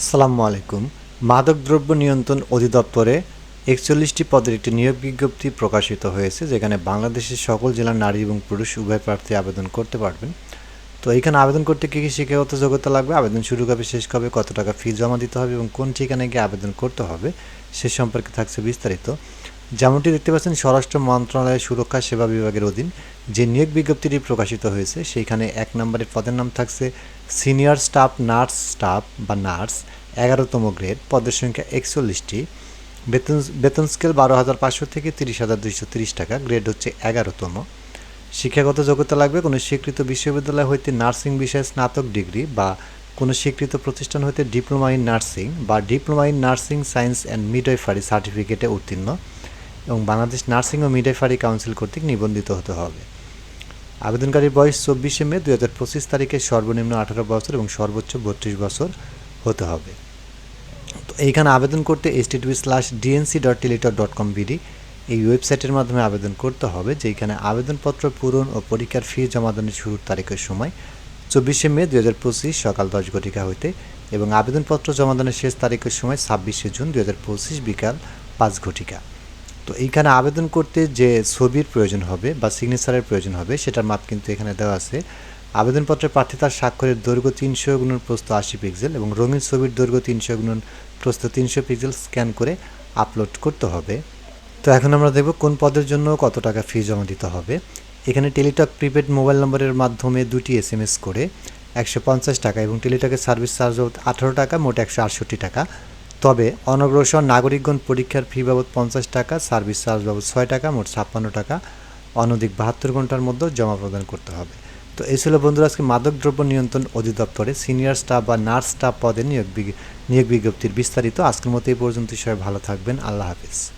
আসসালামু আলাইকুম। মাদকদ্রব্য নিয়ন্ত্রণ অধিদপ্তরে একচল্লিশটি পদের একটি নিয়োগ বিজ্ঞপ্তি প্রকাশিত হয়েছে, যেখানে বাংলাদেশের সকল জেলার নারী এবং পুরুষ উভয় প্রার্থী আবেদন করতে পারবেন। তো এখানে আবেদন করতে কী কী শিক্ষাগত যোগ্যতা লাগবে, আবেদন শুরু কবে, শেষ কবে, কত টাকা ফি জমা দিতে হবে এবং কোন ঠিকানায় গিয়ে আবেদন করতে হবে, সে সম্পর্কে থাকছে বিস্তারিত। যেমনটি দেখতে পাচ্ছেন, স্বরাষ্ট্র মন্ত্রণালয়ের সুরক্ষা সেবা বিভাগের অধীন যে নিয়োগ বিজ্ঞপ্তিটি প্রকাশিত হয়েছে, সেইখানে এক নম্বরের পদের নাম থাকছে সিনিয়র স্টাফ, নার্স স্টাফ বা নার্স, এগারোতম গ্রেড, পদের সংখ্যা একচল্লিশটি। বেতন বেতন স্কেল বারো হাজার পাঁচশো থেকে তিরিশ হাজার দুইশো তিরিশ টাকা, গ্রেড হচ্ছে এগারোতম। শিক্ষাগত যোগ্যতা লাগবে কোনো স্বীকৃত বিশ্ববিদ্যালয় হইতে নার্সিং বিষয়ে স্নাতক ডিগ্রি বা কোনো স্বীকৃত প্রতিষ্ঠান হইতে ডিপ্লোমা ইন নার্সিং বা diploma in nursing science and midwifery সার্টিফিকেটে উত্তীর্ণ। বাংলাদেশ নার্সিং ও মিডওয়াইফারি কাউন্সিল কর্তৃক নিবন্ধিত হতে হবে। আবেদনকারীর বয়স চব্বিশে মে দুই হাজার পঁচিশ তারিখে সর্বনিম্ন আঠারো বছর এবং সর্বোচ্চ বত্রিশ বছর হতে হবে। তো এইখানে আবেদন করতে H TV slash DNC dot Teletalk dot com BD এই ওয়েবসাইটের মাধ্যমে আবেদন করতে হবে যেখানে আবেদনপত্র পূরণ ও পরীক্ষার ফি জমাদানের শুরুর তারিখের সময় চব্বিশে মে দুই হাজার পঁচিশ সকাল দশ ঘটিকা হইতে এবং আবেদনপত্র জমাদানের শেষ তারিখের সময় ছাব্বিশে জুন দুই হাজার পঁচিশ বিকাল পাঁচ ঘটিকা। তো এইখানে আবেদন করতে যে ছবির প্রয়োজন হবে বা সিগনেচারের প্রয়োজন হবে, সেটার মাপ কিন্তু এখানে দেওয়া আছে। আবেদনপত্রে প্রার্থিতার স্বাক্ষরের দৈর্ঘ্য তিনশো গুণন প্রস্থ আশি পিক্সেল এবং রঙিন ছবির দৈর্ঘ্য তিনশো গুণন প্রস্থ তিনশো পিক্সেল স্ক্যান করে আপলোড করতে হবে। তো এখন আমরা দেখব কোন পদের জন্য কত টাকা ফি জমা দিতে হবে। এখানে টেলিটক প্রিপেড মোবাইল নম্বরের মাধ্যমে দুটি এস এম এস করে একশো পঞ্চাশ টাকা এবং টেলিটকের সার্ভিস চার্জ আঠারো টাকা, মোট একশো আটষট্টি টাকা। তবে অনগ্রসর নাগরিকগণ পরীক্ষার ফি বাবদ পঞ্চাশ টাকা, সার্ভিস চার্জ বাবদ ছয় টাকা, মোট ছাপ্পান্ন টাকা, অনধিক বাহাত্তর ঘণ্টার মধ্যে জমা প্রদান করতে হবে। তো এই ছিল বন্ধুরা আজকে মাদকদ্রব্য নিয়ন্ত্রণ অধিদপ্তরে সিনিয়র স্টাফ বা নার্স স্টাফ পদে নিয়োগ নিয়োগ বিজ্ঞপ্তির বিস্তারিত। আজকের মতো এই পর্যন্ত সবাই ভালো থাকবেন। আল্লাহ হাফিজ।